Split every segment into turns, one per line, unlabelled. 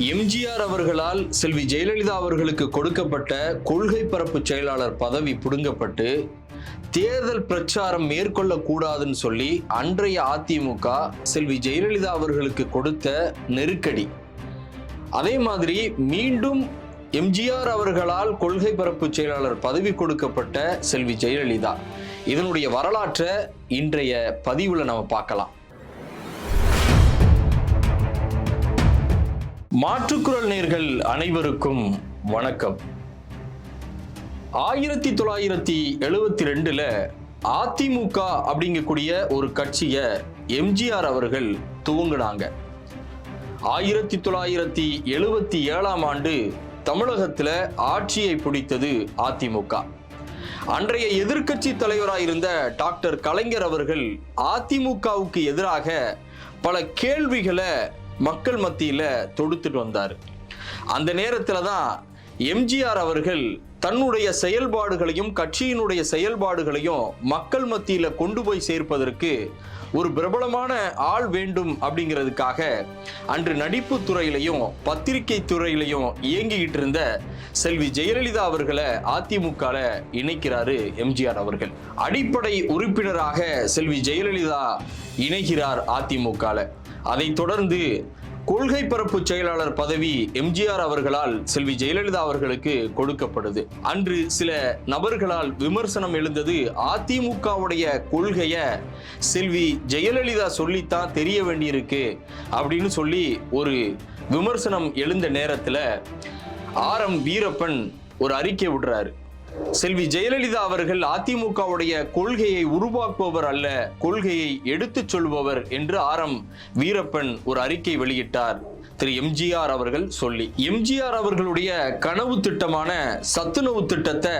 எம்ஜிஆர் அவர்களால் செல்வி ஜெயலலிதா அவர்களுக்கு கொடுக்கப்பட்ட கொள்கை பரப்பு செயலாளர் பதவி புடுங்கப்பட்டு தேர்தல் பிரச்சாரம் மேற்கொள்ளக்கூடாதுன்னு சொல்லி அன்றைய அதிமுக செல்வி ஜெயலலிதா அவர்களுக்கு கொடுத்த நெருக்கடி. அதே மாதிரி மீண்டும் எம்ஜிஆர் அவர்களால் கொள்கை பரப்பு செயலாளர் பதவி கொடுக்கப்பட்ட செல்வி ஜெயலலிதா. இதனுடைய வரலாற்றை இன்றைய பதிவில் நம்ம பார்க்கலாம். மாற்றுக்குரல் நேர்கள் அனைவருக்கும் வணக்கம். ஆயிரத்தி தொள்ளாயிரத்தி எழுபத்தி ரெண்டுல அதிமுக அப்படிங்கக்கூடிய ஒரு கட்சியை எம்ஜிஆர் அவர்கள் துவங்கினாங்க. ஆயிரத்தி தொள்ளாயிரத்தி எழுபத்தி ஏழாம் ஆண்டு தமிழகத்துல ஆட்சியை பிடித்தது அதிமுக. அன்றைய எதிர்க்கட்சி தலைவராக இருந்த டாக்டர் கலைஞர் அவர்கள் அதிமுகவுக்கு எதிராக பல கேள்விகளை மக்கள் மத்தியில தொடுத்துட்டு வந்தார். அந்த நேரத்துல தான் எம்ஜிஆர் அவர்கள் தன்னுடைய செயல்பாடுகளையும் கட்சியினுடைய செயல்பாடுகளையும் மக்கள் மத்தியில கொண்டு போய் சேர்ப்பதற்கு ஒரு பிரபலமான ஆள் வேண்டும் அப்படிங்கிறதுக்காக அன்று நடிப்பு துறையிலையும் பத்திரிகை துறையிலையும் இயங்கிக்கிட்டு இருந்த செல்வி ஜெயலலிதா அவர்களை அதிமுகல இணைக்கிறாரு எம்ஜிஆர் அவர்கள். அடிப்படை உறுப்பினராக செல்வி ஜெயலலிதா இணைகிறார் அதிமுகல. அதைத் தொடர்ந்து கொள்கை பரப்பு செயலாளர் பதவி எம்ஜிஆர் அவர்களால் செல்வி ஜெயலலிதா அவர்களுக்கு கொடுக்கப்படுது. அன்று சில நபர்களால் விமர்சனம் எழுந்தது அதிமுகவுடைய கொள்கைய செல்வி ஜெயலலிதா சொல்லித்தான் தெரிய வேண்டியிருக்கு அப்படின்னு சொல்லி ஒரு விமர்சனம் எழுந்த நேரத்துல ஆர் எம் வீரப்பன் ஒரு அறிக்கை விடுறாரு. செல்வி ஜெயலலிதா அவர்கள் அதிமுகவுடைய கொள்கையை உருவாக்குபவர் அல்ல கொள்கையை எடுத்துச் சொல்பவர் என்று ஆர் எம் வீரப்பன் ஒரு அறிக்கை வெளியிட்டார். திரு. எம்ஜிஆர் அவர்கள் சொல்லி எம்ஜிஆர் அவர்களுடைய கனவு திட்டமான சத்துணவு திட்டத்தை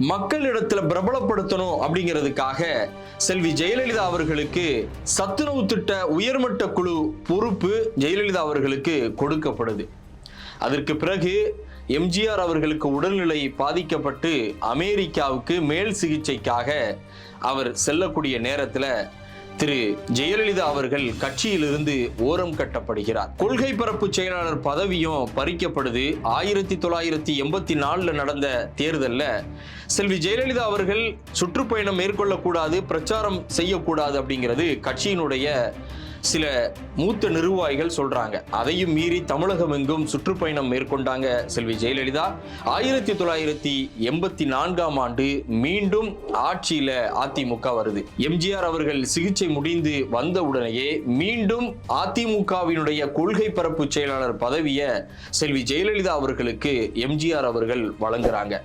மக்களிடத்துல பிரபலப்படுத்தணும் அப்படிங்கிறதுக்காக செல்வி ஜெயலலிதா அவர்களுக்கு சத்துணவு திட்ட உயர்மட்ட குழு பொறுப்பு ஜெயலலிதா அவர்களுக்கு கொடுக்கப்படுது. அதற்கு பிறகு எம்ஜிஆர் அவர்களுக்கு உடல்நிலை பாதிக்கப்பட்டு அமெரிக்காவுக்கு மேல் சிகிச்சைக்காக அவர் செல்லக்கூடிய நேரத்தில் திரு ஜெயலலிதா அவர்கள் கட்சியிலிருந்து ஓரம் கட்டப்படுகிறார். கொள்கை பரப்பு செயலாளர் பதவியும் பறிக்கப்படுது. ஆயிரத்தி தொள்ளாயிரத்தி எண்பத்தி நாலுல நடந்த தேர்தலில் செல்வி ஜெயலலிதா அவர்கள் சுற்றுப்பயணம் மேற்கொள்ளக்கூடாது பிரச்சாரம் செய்யக்கூடாது அப்படிங்கிறது கட்சியினுடைய சில மூத்த நிர்வாகிகள் சொல்றாங்க. அதையும் மீறி தமிழகம் எங்கும் சுற்றுப்பயணம் மேற்கொண்டாங்க செல்வி ஜெயலலிதா. ஆயிரத்தி தொள்ளாயிரத்தி எண்பத்தி நான்காம் ஆண்டு மீண்டும் ஆட்சியில அதிமுக வருது. எம்ஜிஆர் அவர்கள் சிகிச்சை முடிந்து வந்த உடனேயே மீண்டும் அதிமுகவினுடைய கொள்கை பரப்பு செயலாளர் பதவியை செல்வி ஜெயலலிதா அவர்களுக்கு எம்ஜிஆர் அவர்கள் வழங்குறாங்க.